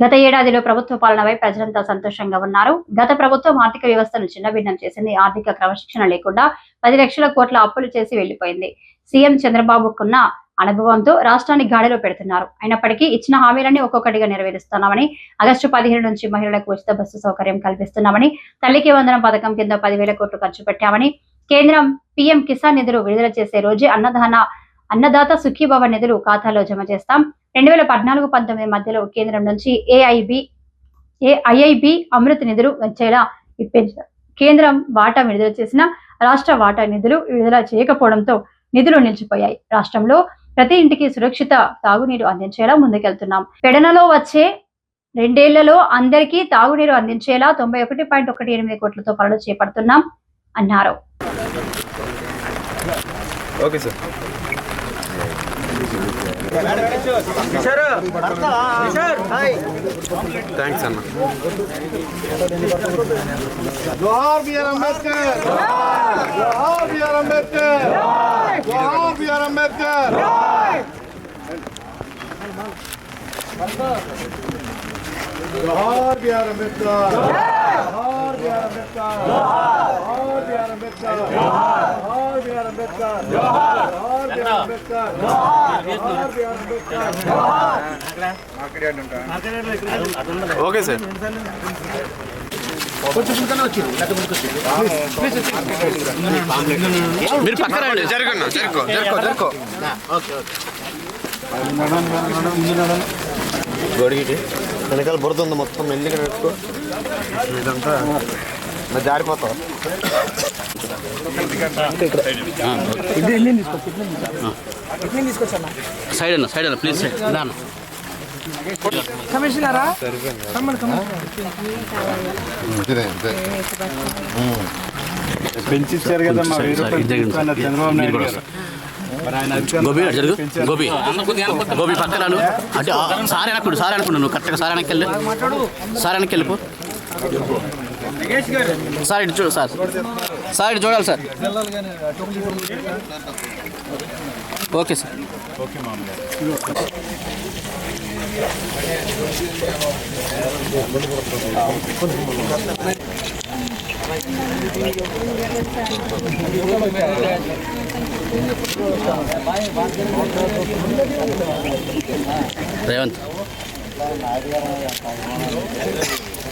గత ఏడాదిలో ప్రభుత్వ పాలనపై ప్రజలంతా సంతోషంగా ఉన్నారు. గత ప్రభుత్వం ఆర్థిక వ్యవస్థను చిన్నభిన్నం చేసింది. ఆర్థిక క్రమశిక్షణ లేకుండా పది లక్షల కోట్ల అప్పులు చేసి వెళ్ళిపోయింది సీఎం చంద్రబాబుకున్న అనుభవంతో రాష్ట్రాన్ని గాడిలో పెడుతున్నారు. అయినప్పటికీ ఇచ్చిన హామీలన్నీ ఒక్కొక్కటిగా నెరవేరుస్తున్నామని ఆగస్టు పదిహేను నుంచి మహిళలకు ఉచిత బస్సు సౌకర్యం కల్పిస్తున్నామని తల్లికి వందనం పథకం కింద పదివేల కోట్లు ఖర్చు పెట్టామని కేంద్రం పీఎం కిసాన్ నిధులు విడుదల చేసే రోజే అన్నదాన అన్నదాత సుఖీభవ నిధులు ఖాతాలో జమ చేస్తాం. రెండు వేల పద్నాలుగు పంతొమ్మిది మధ్యలో కేంద్రం నుంచి ఏఐబి ఏఐఐబి అమృత్ నిధులు వచ్చేలా కేంద్రం వాటా విడుదల చేసిన రాష్ట్ర వాటా నిధులు విడుదల చేయకపోవడంతో నిధులు నిలిచిపోయాయి. రాష్ట్రంలో ప్రతి ఇంటికి సురక్షిత తాగునీరు అందించేలా ముందుకెళ్తున్నాం. పెడనలో వచ్చే రెండేళ్ళలో అందరికీ తాగునీరు అందించేలా తొంభై ఒకటి పాయింట్ ఒకటి ఎనిమిది కోట్లతో పనులు చేపడుతున్నాం అన్నారు. Okay sir. థ్యాంక్స్ అన్న జోహార్ బిఆర్ అంబేద్కర్ జోహార్ బిఆర్ అంబేద్కర్ జోహార్ బిఆర్ అంబేద్కర్ జోహార్ బిఆర్ అంబేద్కర్ జోహార్ బిఆర్ అంబేద్కర్ జోహార్ బిఆర్ అంబేద్కర్ జోహార్ బిఆర్ అంబేద్కర్ జోహార్ బిఆర్ అంబేద్కర్ జోహార్ బిఆర్ అంబేద్కర్ ఓకే సార్. మీరు పక్కన రండి. జరగన్నా జరుకో జరుకో జరుకో గొడిగిటి. వెనకాల బురద ఉంది మొత్తం నడుచుకో? ఇదంతా సైడ్ అన్న సైడ్ అన్న ప్లీజ్ సైడ్ కదా అంటే సారే అనకుడు సారే అనుకుండు నువ్వు కరెక్ట్గా సార్ అనకెళ్ళి. సార్ అనకెళ్ళిపో. సార్ ఇటు చూడు సార్. సార్ ఇటు చూడాలి సార్. Okay sir. రేవంత్.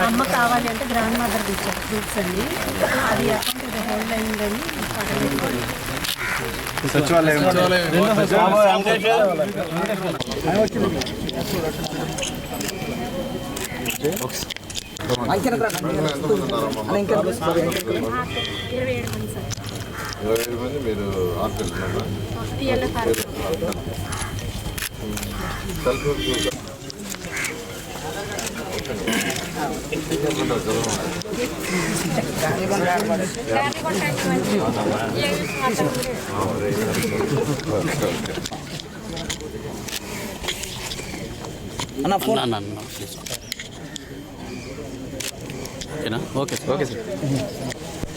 అమ్మ కావాలి అంటే గ్రాండ్ మదర్ గ్రూప్స్ అండి అది అకౌంట్ హోల్డ్ అయిందని సచివాలయం ఇరవై ఏడు మంది సార్ ఇరవై మంది మీరు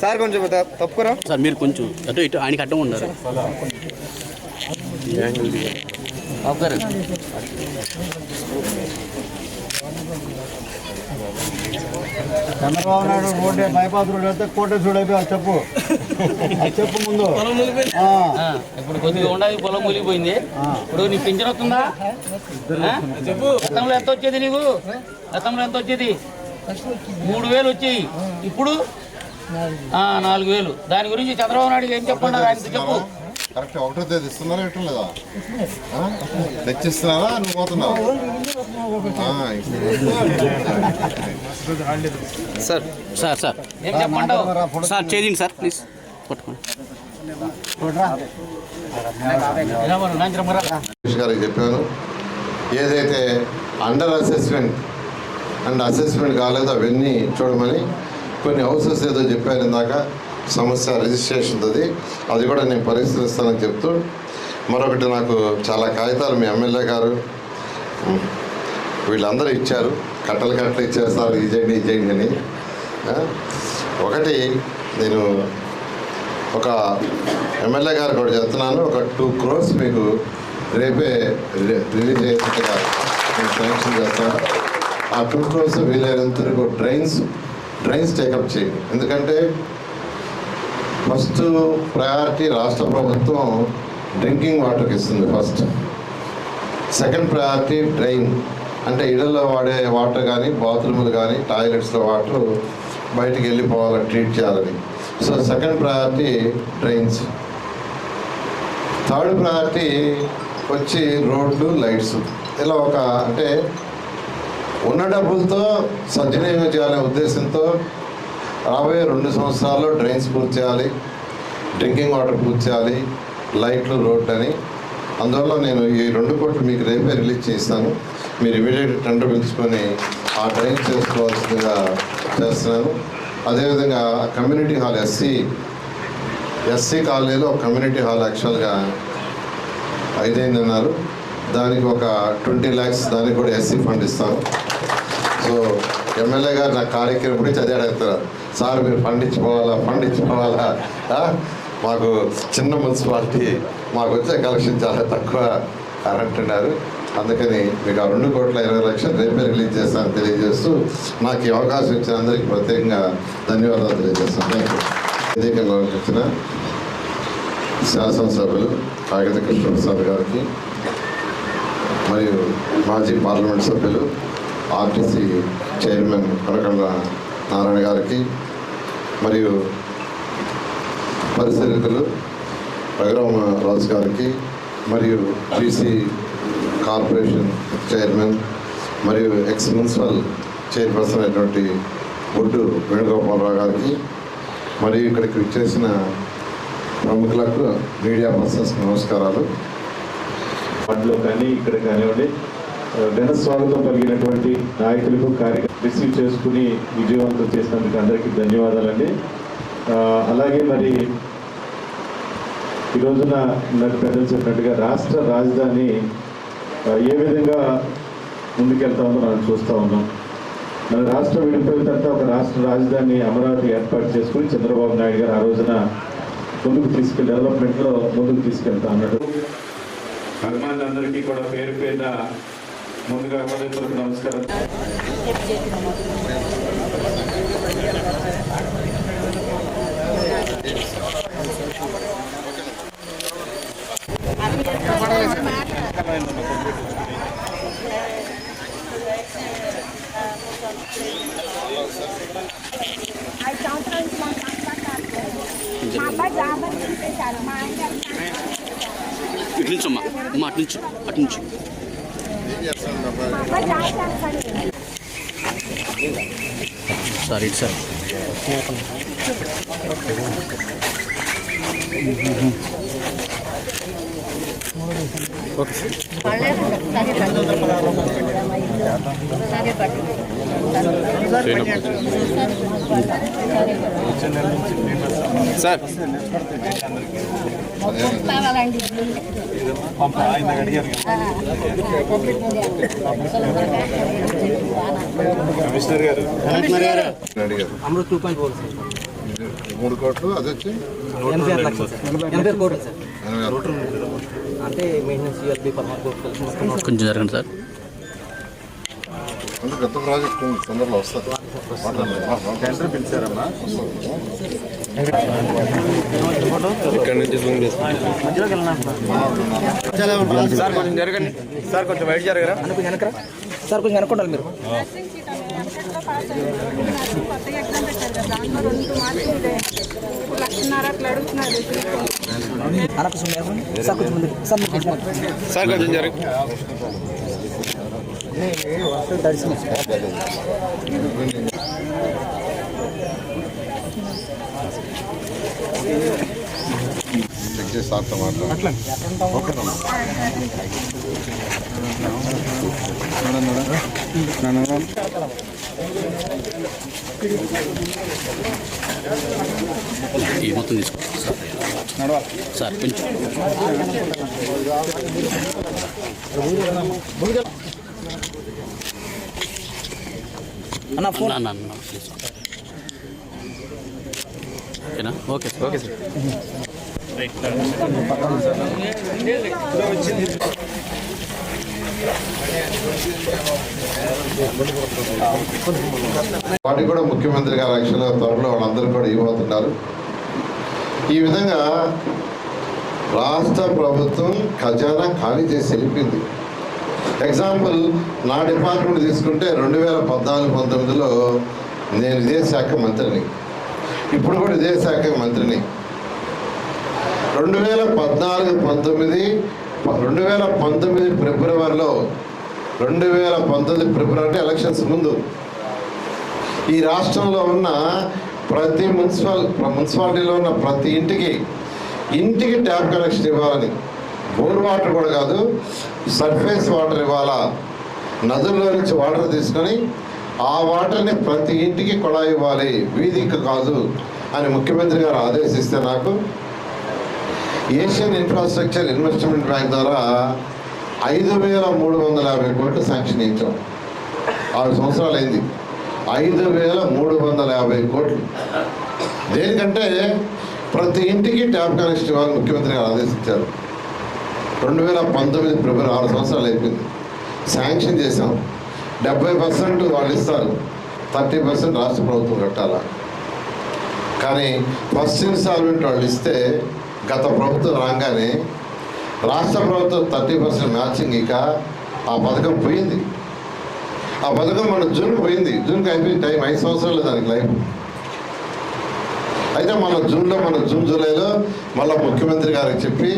సార్ కొంచెం తప్పుకోరా. సార్ మీరు కొంచెం అటు ఇటు ఆయనకి అడ్డం ఉన్నారు గారు Chandrababu Naidu road bypass road వెళ్తే కోటేశ్వరుడు అయిపోయి చెప్పు. చెప్పు ముందు. ఆ, ఇప్పుడు కొద్దిగా ఉండాలి పొలం మునిగిపోయింది ఇప్పుడు నీ పింఛన్ వస్తుందా? ఆ? గతంలో ఎంత వచ్చేది నీకు? గతంలో ఎంత వచ్చేది? మూడు వేలు వచ్చాయి. ఇప్పుడు నాలుగు. వేలు. దాని గురించి చంద్రబాబు నాయుడు ఏం చెప్పండి ఆయనతో చెప్పు. కరెక్ట్ ఒకటో తేదీ ఇస్తున్నారా ఇవ్వటం లేదా? ఆ? తెచ్చిస్తున్నారా నువ్వు పోతున్నావు? ఆ, సార్ సార్ సార్. సార్ చేయండి సార్ ప్లీజ్. పట్టుకోండి. గారికి చెప్పాను. ఏదైతే అండర్ అసెస్మెంట్ అండ్ అసెస్మెంట్ కాలేదో అవన్నీ చూడమని కొన్ని హౌసెస్ ఏదో చెప్పారు ఇందాక సమస్య రిజిస్ట్రేషన్ అది అది కూడా నేను పరిశీలిస్తానని చెప్తూ మరొకటి నాకు చాలా కాగితాలు మీ ఎమ్మెల్యే గారు వీళ్ళందరూ ఇచ్చారు. కట్టలు కట్టలు ఇచ్చేస్తారు సార్ ఈ అని. ఒకటి నేను ఒక ఎమ్మెల్యే గారు కూడా చెప్తున్నాను. ఒక టూ క్రోర్స్ మీకు రేపే రి- రిలీజ్ అయ్యేట్టుగా శాంక్షన్ చేస్తాను. ఆ టూ క్రోర్స్ వీలైనంత ట్రైన్స్ డ్రైన్స్ ట్రైన్స్ టేకప్ చేయండి ఎందుకంటే ఫస్ట్ ప్రయారిటీ రాష్ట్ర ప్రభుత్వం డ్రింకింగ్ వాటర్కి ఇస్తుంది ఫస్ట్ సెకండ్ ప్రయారిటీ డ్రైన్ అంటే ఇళ్ళలో వాడే వాటర్ కానీ బాత్రూములు కానీ టాయిలెట్స్లో వాటర్ బయటికి వెళ్ళిపోవాలని ట్రీట్ చేయాలని. So second priority drains third priority వచ్చి రోడ్లు లైట్స్. ఇలా ఒక అంటే ఉన్న డబ్బులతో సద్వినియోగం చేయాలనే ఉద్దేశంతో రాబోయే రెండు సంవత్సరాల్లో డ్రైన్స్ పూర్తి చేయాలి డ్రింకింగ్ వాటర్ పూర్తి చేయాలి లైట్లు రోడ్ అని. అందువల్ల నేను ఈ రెండు కోట్లు మీకు రేపే రిలీజ్ చేస్తాను మీరు ఇమీడియట్ టెండర్ పిలుచుకొని ఆ డ్రైన్ చేసుకోవాల్సిందిగా చేస్తున్నాను. అదేవిధంగా కమ్యూనిటీ హాల్ ఎస్సీ ఎస్సీ కాలనీలో కమ్యూనిటీ హాల్ యాక్చువల్గా ఐదైందన్నారు. దానికి ఒక ట్వంటీ ల్యాక్స్ దానికి కూడా ఎస్సీ ఫండ్ ఇస్తాను. సో ఎమ్మెల్యే గారు నాకు కార్యక్రమం గురించి అదే అడుగుతున్నారు. సార్ మీరు పండించుకోవాలా? పండించుకోవాలా? మాకు చిన్న మున్సిపాలిటీ మాకు వచ్చే కలెక్షన్ చాలా తక్కువ అంటున్నారు. అందుకని మీకు ఆ రెండు కోట్ల ఇరవై లక్షలు రేపే రిలీజ్ చేస్తానని తెలియజేస్తూ నాకు ఈ అవకాశం ఇచ్చిన అందరికీ ప్రత్యేకంగా ధన్యవాదాలు తెలియజేస్తాను. థ్యాంక్ యూ వచ్చిన శాసనసభ్యులు కాగిత కృష్ణప్రసాద్ గారికి మరియు మాజీ పార్లమెంట్ సభ్యులు ఆర్టీసీ చైర్మన్ కొనకొండ నారాయణ గారికి మరియు పరిశీలితులు రఘురామ రాజు గారికి మరియు బీసీ కార్పొరేషన్ చైర్మన్ మరియు ఎక్స్ మున్సిపల్ చైర్పర్సన్ అయినటువంటి బొడ్డు వేణుగోపాలరావు గారికి మరియు ఇక్కడికి విచ్చేసిన ప్రముఖులకు మీడియా పర్సన్స్ నమస్కారాలు. వాటిలో కానీ ఇక్కడ కానివ్వండి ఆ, ఘన స్వాగతం కలిగినటువంటి నాయకులకు కార్యక్రమం రిసీవ్ చేసుకుని విజయవంతం చేసినందుకు అందరికీ ధన్యవాదాలండి. అలాగే మరి ఈ రోజున నాకు పెద్దలు చెప్పినట్టుగా రాష్ట్ర రాజధాని ఏ విధంగా ముందుకెళ్తా ఉందో మనం చూస్తూ ఉన్నాం. మన రాష్ట్రం విడిపోయిన తర్వాత ఒక రాష్ట్ర రాజధాని అమరావతి ఏర్పాటు చేసుకుని చంద్రబాబు నాయుడు గారు ఆ రోజున ముందుకు తీసుకెళ్ళి డెవలప్మెంట్లో ముందుకు తీసుకెళ్తా ఉన్నాడు అభిమానులందరికీ కూడా పేరు పేద ముందుగా హృదయపూర్వక నమస్కారం. ఐదు సంవత్సరాల నుంచి మా అబ్బాయి జాబ్ అని మా ఆయన నుంచి అమ్మా అటు నుంచి అటు నుంచి. సార్ ఇట్ జాబ్ చేస్తాడు సార్. ఇటు సార్ సార్. కమిషనర్ గారు. అమృత్ టూ పాయింట్ ఫోర్ మూడు కోట్లు అది వచ్చి. అంటే మెయింటెనెన్స్ కొంచెం జరగండి సార్. అంటే పెద్ద ప్రాజెక్ట్ ఉంది తొందరలో వస్తుంది టెండర్ పిలిచారమ్మా ఇక్కడ నుంచి జూమ్ సార్ కొంచెం జరగండి సార్ కొంచెం బయట జరగరా జరగండి సార్ కొంచెం సార్ మీరు. సార్ కొంచెం జరగ చెక్ చేసి సార్తో మాట్లాడు ఓకేనమ్మా ఈ మొత్తం తీసుకో సార్ కొంచెం అన్న ఫోన్. అన్న, అన్న, అన్న, తీసుకో. ఓకేనా? Okay sir. Okay sir. వాటికి కూడా ముఖ్యమంత్రి గారు యాక్చువల్గా త్వరలో వాళ్ళందరూ కూడా ఇవ్వబోతున్నారు. ఈ విధంగా రాష్ట్ర ప్రభుత్వం ఖజానా ఖాళీ చేసి వెళ్ళిపోయింది. ఎగ్జాంపుల్ నా డిపార్ట్మెంట్ తీసుకుంటే రెండు వేల పద్నాలుగు పంతొమ్మిదిలో నేను ఇదే శాఖ మంత్రిని. ఇప్పుడు కూడా ఇదే శాఖ మంత్రిని. రెండు వేల పద్నాలుగు పంతొమ్మిది రెండు వేల పంతొమ్మిది ఫిబ్రవరిలో రెండు వేల పంతొమ్మిది ఫిబ్రవరి అంటే ఎలక్షన్స్ ముందు. ఈ రాష్ట్రంలో ఉన్న ప్రతి మున్సిపల్ మున్సిపాలిటీలో ఉన్న ప్రతి ఇంటికి ఇంటికి ట్యాప్ కనెక్షన్ ఇవ్వాలని. బోర్ వాటర్ కూడా కాదు సర్ఫేస్ వాటర్ ఇవాళ నదుల్లో నుంచి వాటర్ తీసుకొని ఆ వాటర్ని ప్రతి ఇంటికి కూడా ఇవ్వాలి. వీధికి కాదు అని ముఖ్యమంత్రి గారు ఆదేశిస్తే నాకు ఏషియన్ ఇన్ఫ్రాస్ట్రక్చర్ ఇన్వెస్ట్మెంట్ బ్యాంక్ ద్వారా ఐదు వేల మూడు వందల యాభై కోట్లు శాంక్షన్ ఇచ్చాం. ఆరు సంవత్సరాలు అయింది. ఐదు వేల మూడు వందల యాభై కోట్లు. దేనికంటే ప్రతి ఇంటికి ట్యాప్ కనెక్షన్ ఇవ్వాలని ముఖ్యమంత్రి గారు ఆదేశించారు. రెండు వేల పంతొమ్మిది ఫిబ్రవరి ఆరు సంవత్సరాలు అయిపోయింది. శాంక్షన్ చేసాం డెబ్బై పర్సెంట్ వాళ్ళు ఇస్తారు. థర్టీ పర్సెంట్ రాష్ట్ర ప్రభుత్వం కట్టాలా? కానీ ఫస్ట్ ఇన్స్టాల్మెంట్ వాళ్ళు ఇస్తే గత ప్రభుత్వం రాగానే రాష్ట్ర ప్రభుత్వం థర్టీ పర్సెంట్ మ్యాచింగ్ ఇక ఆ పథకం పోయింది. ఆ పథకం మన జూన్ పోయింది. జూన్కి అయిపోయింది టైం ఐదు సంవత్సరాలు దానికి లైఫ్. అయితే మన జూన్లో మన జూన్ జూలైలో మళ్ళీ ముఖ్యమంత్రి గారికి చెప్పి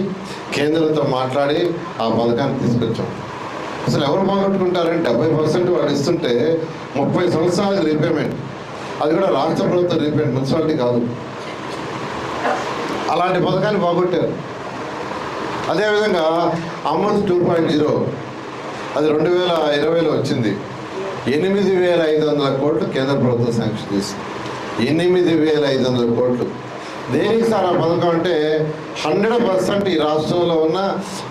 కేంద్రంతో మాట్లాడి ఆ పథకాన్ని తీసుకొచ్చాం. అసలు ఎవరు పోగొట్టుకుంటారంటే డెబ్బై పర్సెంట్ వాళ్ళు ఇస్తుంటే ముప్పై సంవత్సరాల రీపేమెంట్. అది కూడా రాష్ట్ర ప్రభుత్వం రీపేమెంట్ మున్సిపాలిటీ కాదు. అలాంటి పథకాన్ని పోగొట్టారు అదేవిధంగా అమృత్ టూ పాయింట్ జీరో అది రెండు వేల ఇరవైలో వచ్చింది. ఎనిమిది వేల ఐదు వందల కోట్లు కేంద్ర ప్రభుత్వం శాంక్షన్ చేసింది. ఎనిమిది వేల ఐదు వందల కోట్లు. దేనికి సార్ ఆ పథకం అంటే హండ్రెడ్ పర్సెంట్ ఈ రాష్ట్రంలో ఉన్న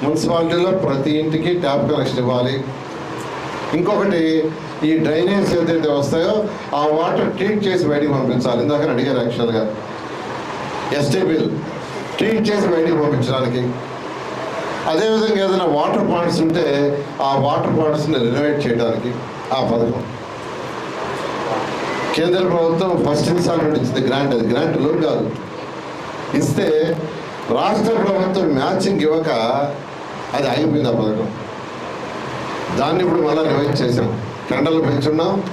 మున్సిపాలిటీలో ప్రతి ఇంటికి ట్యాప్ కనెక్షన్ ఇవ్వాలి. ఇంకొకటి ఈ డ్రైనేజ్ ఏదైతే వస్తాయో ఆ వాటర్ ట్రీట్ చేసి బయటికి పంపించాలి. ఇందాక అడిగారు యాక్చువల్గా ఎస్టీ బిల్ ట్రీట్ చేసి బయటికి పంపించడానికి. అదేవిధంగా ఏదైనా వాటర్ పాయింట్స్ ఉంటే ఆ వాటర్ పాయింట్స్ని రినోవేట్ చేయడానికి ఆ పథకం. కేంద్ర ప్రభుత్వం ఫస్ట్ ఇన్స్టాల్మెంట్ ఇచ్చింది గ్రాంట్ అది. గ్రాంట్ లోన్ కాదు. ఇస్తే రాష్ట్ర ప్రభుత్వం మ్యాచింగ్ ఇవ్వక అది ఆగిపోయింది ఆ పథకం. దాన్ని ఇప్పుడు మళ్ళీ రివైజ్ చేసాం టెండర్లు పెంచున్నాం.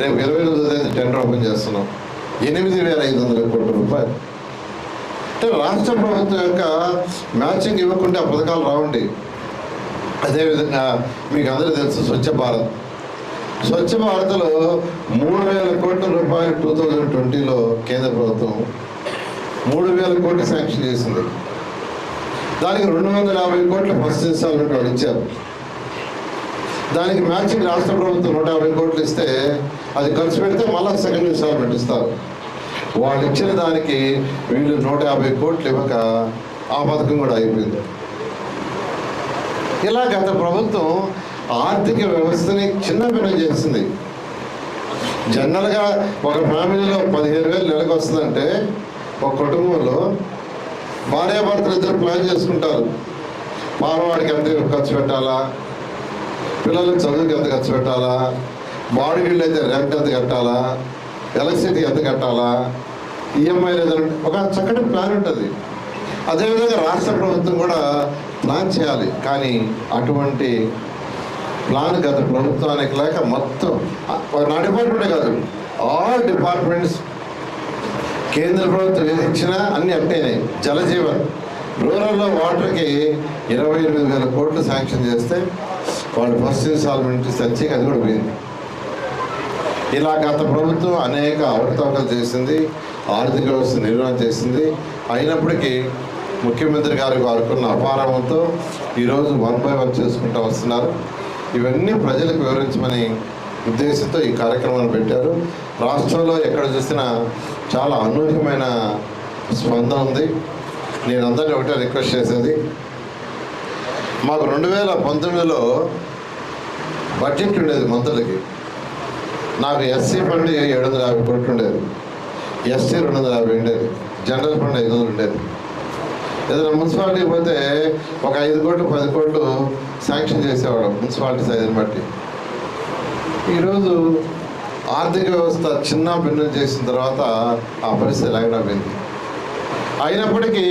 రేపు ఇరవై ఎనిమిదో తేదీ టెండర్ ఓపెన్ చేస్తున్నాం. ఎనిమిది వేల ఐదు వందల కోట్ల రూపాయలు. అంటే రాష్ట్ర ప్రభుత్వం యొక్క మ్యాచింగ్ ఇవ్వకుండా ఆ పథకాలు రావండి. అదేవిధంగా మీకు అందరూ తెలుసు స్వచ్ఛ భారత్. స్వచ్ఛ భారత్లో మూడు వేల కోట్ల రూపాయలు టూ థౌజండ్ ట్వంటీలో కేంద్ర ప్రభుత్వం మూడు వేల కోట్లు శాంక్షన్ చేసింది. దానికి రెండు వందల యాభై కోట్లు ఫస్ట్ ఇన్స్టాల్మెంట్ వాళ్ళు ఇచ్చారు. దానికి మ్యాచింగ్ రాష్ట్ర ప్రభుత్వం నూట యాభై కోట్లు ఇస్తే అది ఖర్చు పెడితే మళ్ళీ సెకండ్ ఇన్స్టాల్మెంట్ ఇస్తారు. వాళ్ళు ఇచ్చిన దానికి వీళ్ళు నూట యాభై కోట్లు ఇవ్వక ఆ పథకం కూడా అయిపోయింది. ఇలా గత ప్రభుత్వం ఆర్థిక వ్యవస్థని చిన్నపిన్న చేస్తుంది. జనరల్గా ఒక ఫ్యామిలీలో పదిహేను వేలు నెలకు వస్తుందంటే ఒక కుటుంబంలో భార్యాభర్తలు ఇద్దరు ప్లాన్ చేసుకుంటారు. పాలవాడికి ఎంత ఖర్చు పెట్టాలా? పిల్లలకు చదువుకి ఎంత ఖర్చు పెట్టాలా? బాడీగిళ్ళు అయితే రెంట్ ఎంత కట్టాలా? ఎలక్ట్రిసిటీ ఎంత కట్టాలా? ఈఎంఐ ఒక చక్కటి ప్లాన్ ఉంటుంది. అదేవిధంగా రాష్ట్ర ప్రభుత్వం కూడా ప్లాన్ చేయాలి. కానీ అటువంటి ప్లాన్ గత ప్రభుత్వానికి లేక మొత్తం. నా డిపార్ట్మెంటే కాదు ఆల్ డిపార్ట్మెంట్స్ కేంద్ర ప్రభుత్వం ఇచ్చిన అన్ని అట్టేనే జలజీవన్ రూరల్లో వాటర్కి ఇరవై ఎనిమిది వేల కోట్లు శాంక్షన్ చేస్తే వాళ్ళు ఫస్ట్ ఇన్స్టాల్మెంట్ తెచ్చి అది కూడా పోయింది. ఇలా గత ప్రభుత్వం అనేక అవకతవకలు చేసింది ఆర్థిక వ్యవస్థ నిర్వహణ చేసింది. అయినప్పటికీ ముఖ్యమంత్రి గారికి వారుకున్న అపారంతో ఈరోజు వన్ బై వన్ చేసుకుంటూ వస్తున్నారు. ఇవన్నీ ప్రజలకు వివరించమని ఉద్దేశంతో ఈ కార్యక్రమాన్ని పెట్టారు. రాష్ట్రంలో ఎక్కడ చూసినా చాలా అనూహ్యమైన స్పందన ఉంది. నేను అందరినీ ఒకటే రిక్వెస్ట్ చేసేది. మాకు రెండు వేల పంతొమ్మిదిలో బడ్జెట్ ఉండేది మంత్రులకి. నాకు ఎస్సీ ఫండ్ ఏడు వందల యాభై కోట్లు ఉండేది. ఎస్సీ రెండు వందల యాభై ఉండేది. జనరల్ ఫండ్ ఐదు వందలు ఉండేది. ఏదైనా మున్సిపాలిటీకి పోతే ఒక ఐదు కోట్లు పది కోట్లు శాంక్షన్ చేసేవాడు మున్సిపాలిటీ సైజుని బట్టి. ఈరోజు ఆర్థిక వ్యవస్థ చిన్న భిన్నం చేసిన తర్వాత ఆ పరిస్థితి లేకుండా పోయింది అయినప్పటికీ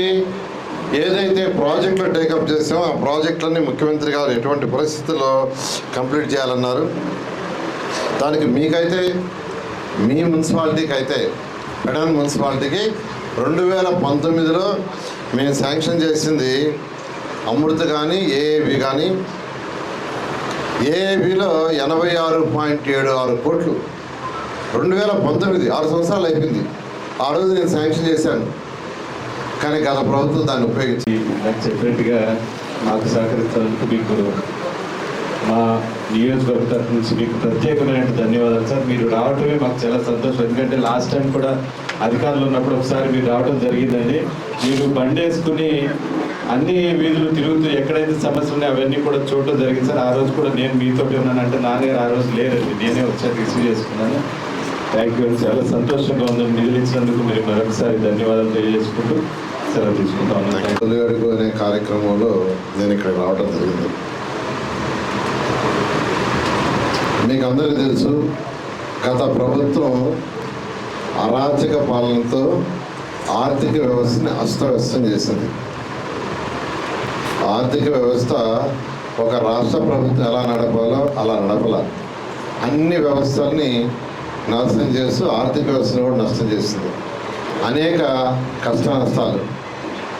ఏదైతే ప్రాజెక్టులు టేకప్ చేసామో ఆ ప్రాజెక్టులన్నీ ముఖ్యమంత్రి గారు ఎటువంటి పరిస్థితుల్లో కంప్లీట్ చేయాలన్నారు? దానికి మీకైతే మీ మున్సిపాలిటీకి అయితే పెడన్ మున్సిపాలిటీకి రెండు వేల పంతొమ్మిదిలో మేము శాంక్షన్ చేసింది అమృత కానీ ఏఏబి కానీ. ఏఏబిలో ఎనభై ఆరు పాయింట్ ఏడు ఆరు కోట్లు. రెండు వేల పంతొమ్మిది ఆరు సంవత్సరాలు అయిపోయింది. ఆ రోజు నేను శాంక్షన్ చేశాను. కానీ గత ప్రభుత్వం దాన్ని ఉపయోగించి నాకు చెప్పినట్టుగా నాకు సహకరిస్తున్నందుకు మీకు మా నియోజకవర్గ తరఫు నుంచి మీకు ప్రత్యేకమైన ధన్యవాదాలు. సార్ మీరు రావటమే మాకు చాలా సంతోషం. ఎందుకంటే లాస్ట్ టైం కూడా అధికారులు ఉన్నప్పుడు ఒకసారి మీరు రావడం జరిగిందండి. మీరు బండేసుకుని అన్ని వీధులు తిరుగుతూ ఎక్కడైతే సమస్యలు ఉన్నాయో అవన్నీ కూడా చూడటం జరిగింది సార్. ఆ రోజు కూడా నేను మీతో ఉన్నానంటే నాన్నగారు ఆ రోజు లేరండి నేనే వచ్చాను రిసీవ్ చేసుకున్నాను. థ్యాంక్ యూ చాలా సంతోషంగా ఉందండి. నిధులు ఇచ్చినందుకు మీరు మరొకసారి ధన్యవాదాలు తెలియజేసుకుంటూ సెలవు తీసుకుంటా ఉన్నాను. అనే కార్యక్రమంలో నేను ఇక్కడ రావడం జరిగింది. మీకు అందరికీ తెలుసు గత ప్రభుత్వం అరాచక పాలనతో ఆర్థిక వ్యవస్థని అస్తవ్యస్తం చేసింది. ఆర్థిక వ్యవస్థ ఒక రాష్ట్ర ప్రభుత్వం ఎలా నడపాలో అలా నడపాల. అన్ని వ్యవస్థల్ని నాశనం చేస్తూ ఆర్థిక వ్యవస్థను కూడా నష్టం చేసింది. అనేక కష్ట నష్టాలు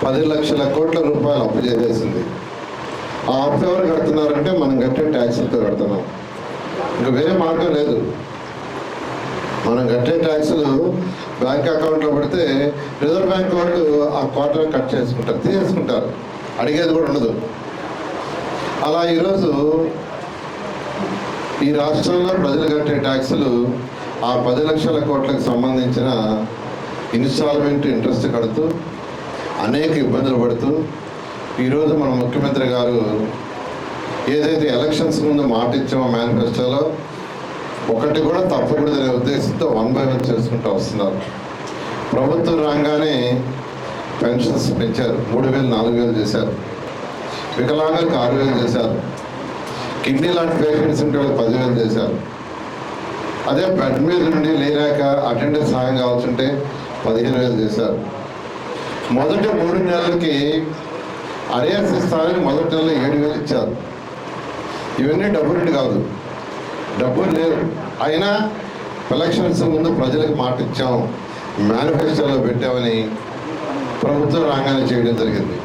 పది లక్షల కోట్ల రూపాయలు అప్పు చేసేసింది. ఆ అప్పు ఎవరు కడుతున్నారంటే మనం కట్టే ట్యాక్సులతో కడుతున్నాం. ఇంకా వేరే మార్గం లేదు. మనం కట్టే ట్యాక్సులు బ్యాంక్ అకౌంట్లో పెడితే రిజర్వ్ బ్యాంక్ వాళ్ళు ఆ క్వార్టర్ కట్ చేసుకుంటారు తీసేసుకుంటారు. అడిగేది కూడా ఉండదు. అలా ఈరోజు ఈ రాష్ట్రంలో ప్రజలు కట్టే ట్యాక్సులు ఆ పది లక్షల కోట్లకు సంబంధించిన ఇన్స్టాల్మెంట్ ఇంట్రెస్ట్ కడుతూ అనేక ఇబ్బందులు పడుతూ ఈరోజు మన ముఖ్యమంత్రి గారు ఏదైతే ఎలక్షన్స్ ముందు మాట ఇచ్చామో మేనిఫెస్టోలో ఒకటి కూడా తప్పకూడదనే ఉద్దేశంతో వన్ బై వన్ చేసుకుంటూ వస్తున్నారు. ప్రభుత్వం రాగానే పెన్షన్స్ పెంచారు. మూడు వేలు నాలుగు వేలు చేశారు. వికలాంగులకు ఆరు వేలు చేశారు. కిడ్నీ లాంటి పేషెంట్స్ ఉంటే వాళ్ళు పదివేలు చేశారు. అదే బెడ్ మీద నుండి లేరాక అటెండెన్స్ సాయం కావాల్సింటే పదిహేను వేలు చేశారు. మొదటి మూడు నెలలకి అరేస్ ఇస్తారని మొదటి నెలలో ఏడు వేలు ఇచ్చారు. ఇవన్నీ డబ్బులు కాదు. డబ్బులు లేవు. అయినా ఎలక్షన్స్ ముందు ప్రజలకు మాట ఇచ్చాం. మేనిఫెస్టోలో పెట్టామని ప్రభుత్వం రాగానే చేయడం జరిగింది.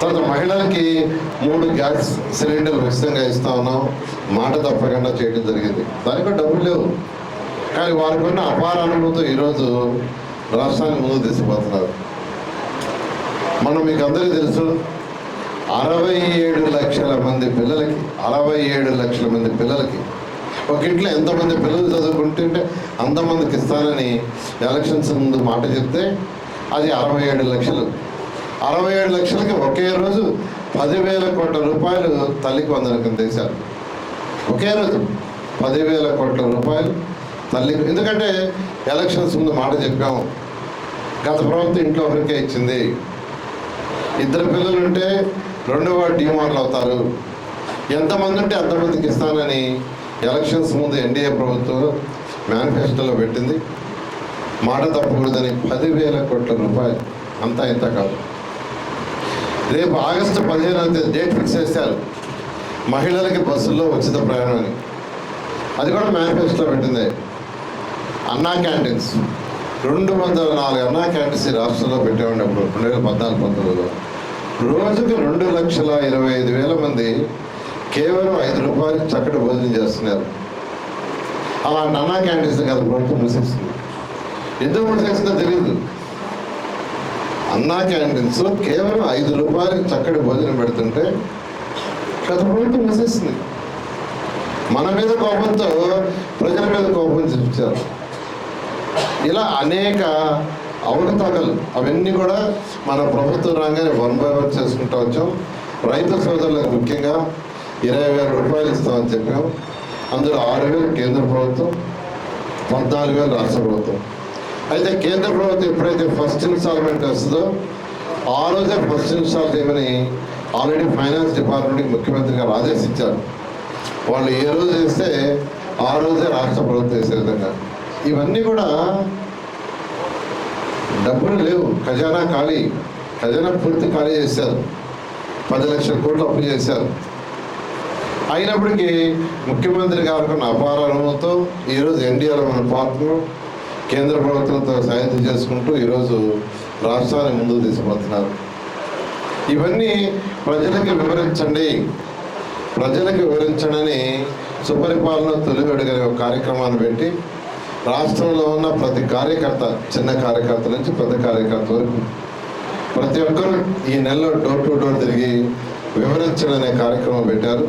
తర్వాత మహిళలకి మూడు గ్యాస్ సిలిండర్లు ఉచితంగా ఇస్తా ఉన్నాం. మాట తప్పకుండా చేయడం జరిగింది. దానికి డబ్బులు లేవు. కానీ వారికి ఉన్న అపార అనుభవంతో ఈరోజు రాష్ట్రాన్ని ముందుకు తీసుకుపోతున్నారు. మనం మీకు అందరికీ తెలుసు అరవై ఏడు లక్షల మంది పిల్లలకి అరవై ఏడు లక్షల మంది పిల్లలకి. ఒక ఇంట్లో ఎంతమంది పిల్లలు చదువుకుంటుంటే అంతమందికి ఇస్తానని ఎలక్షన్స్ ముందు మాట చెప్తే అది అరవై ఏడు లక్షలు. అరవై ఏడు లక్షలకి ఒకే రోజు పదివేల కోట్ల రూపాయలు తల్లికి వందనకం కింద ఒకే రోజు పదివేల కోట్ల రూపాయలు తల్లికి. ఎందుకంటే ఎలక్షన్స్ ముందు మాట చెప్పాము. గత ప్రభుత్వం ఇంట్లో ఒకరికే ఇచ్చింది. ఇద్దరు పిల్లలు ఉంటే రెండో వాడు డిమార్లు అవుతారు. ఎంతమంది ఉంటే అంతమందికి ఇస్తానని ఎలక్షన్స్ ముందు ఎన్డీఏ ప్రభుత్వం మేనిఫెస్టోలో పెట్టింది. మాట తప్పకూడదని పదివేల కోట్ల రూపాయలు. అంతా ఇంత కాదు. రేపు ఆగస్టు పదిహేనవ తేదీ డేట్ ఫిక్స్ చేశారు. మహిళలకి బస్సుల్లో ఉచిత ప్రయాణం అని. అది కూడా మేనిఫెస్టోలో పెట్టింది. అన్నా క్యాంటీన్స్. రెండు వందల నాలుగు అన్నా క్యాంటీన్స్ రాష్ట్రంలో పెట్టేవాడి అప్పుడు. రెండు వేల పద్నాలుగు పంతొమ్మిదిలో. రోజుకి రెండు లక్షల ఇరవై ఐదు వేల మంది కేవలం ఐదు రూపాయలు చక్కటి భోజనం చేస్తున్నారు. అలా అన్నా క్యాంటీన్స్ కాదు ప్రభుత్వం మూసేస్తుంది ఎందుకు మూసేస్తుందో తెలియదు. అన్నా క్యాంటీన్స్ కేవలం ఐదు రూపాయలకి చక్కటి భోజనం పెడుతుంటే గత ప్రభుత్వం మూసేస్తుంది మన మీద కోపంతో ప్రజల మీద కోపం చూపించారు. ఇలా అనేక అవకతవకలు అవన్నీ కూడా మన ప్రభుత్వ రంగాన్ని వన్ బై వన్ చేసుకుంటూ వచ్చాం. రైతు సోదరులకు ముఖ్యంగా ఇరవై వేల రూపాయలు ఇస్తామని చెప్పాం. అందులో ఆరు వేలు కేంద్ర ప్రభుత్వం పద్నాలుగు వేలు రాష్ట్ర ప్రభుత్వం. అయితే కేంద్ర ప్రభుత్వం ఎప్పుడైతే ఫస్ట్ ఇన్స్టాల్మెంట్ వస్తుందో ఆ రోజే ఫస్ట్ ఇన్స్టాల్ చేయమని ఆల్రెడీ ఫైనాన్స్ డిపార్ట్మెంట్కి ముఖ్యమంత్రి గారు ఆదేశించారు. వాళ్ళు ఏ రోజు చేస్తే ఆ రోజే రాష్ట్ర ప్రభుత్వం చేసే విధంగా. ఇవన్నీ కూడా డబ్బులు లేవు. ఖజానా ఖాళీ. ఖజానా పూర్తి ఖాళీ చేశారు. పది లక్షల కోట్లు అప్పు చేశారు. అయినప్పటికీ ముఖ్యమంత్రి గారికి అపార అనుభవంతో ఈరోజు ఎన్డీఆర్ఎం మన పార్ట్నర్ కేంద్ర ప్రభుత్వంతో సాయం చేసుకుంటూ ఈరోజు రాష్ట్రాన్ని ముందుకు తీసుకుపోతున్నారు ఇవన్నీ ప్రజలకు వివరించండి. ప్రజలకు వివరించడని సుపరిపాలన తొలి అడుగనే కార్యక్రమాన్ని పెట్టి రాష్ట్రంలో ఉన్న ప్రతి కార్యకర్త చిన్న కార్యకర్త నుంచి పెద్ద కార్యకర్త వరకు ప్రతి ఒక్కరు ఈ నెలలో డోర్ టు డోర్ తిరిగి వివరించడం అనే కార్యక్రమం పెట్టారు.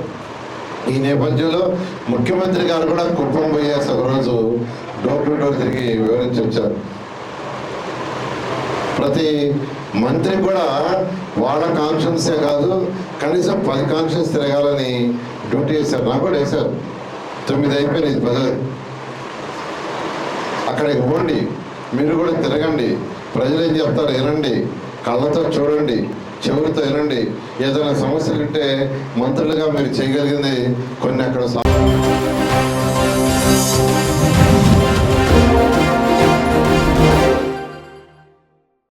ఈ నేపథ్యంలో ముఖ్యమంత్రి గారు కూడా కుప్పం పోయే ఒకరోజు డోర్ టు డోర్ తిరిగి వివరించి వచ్చారు ప్రతి మంత్రి కూడా వాళ్ళ కాన్షియన్సే కాదు కనీసం పది కాన్షియన్స్ తిరగాలని డ్యూటీ వేశారు నాకు కూడా వేశారు. తొమ్మిది అయిపోయినాయి పదవి అక్కడికి పోండి మీరు కూడా తిరగండి. ప్రజలు ఏం చెప్తారు? వినండి. కళ్ళతో చూడండి. చెవులతో వినండి. ఏదైనా సమస్యలు ఉంటే మంత్రులుగా మీరు చేయగలిగింది కొన్ని అక్కడ సా-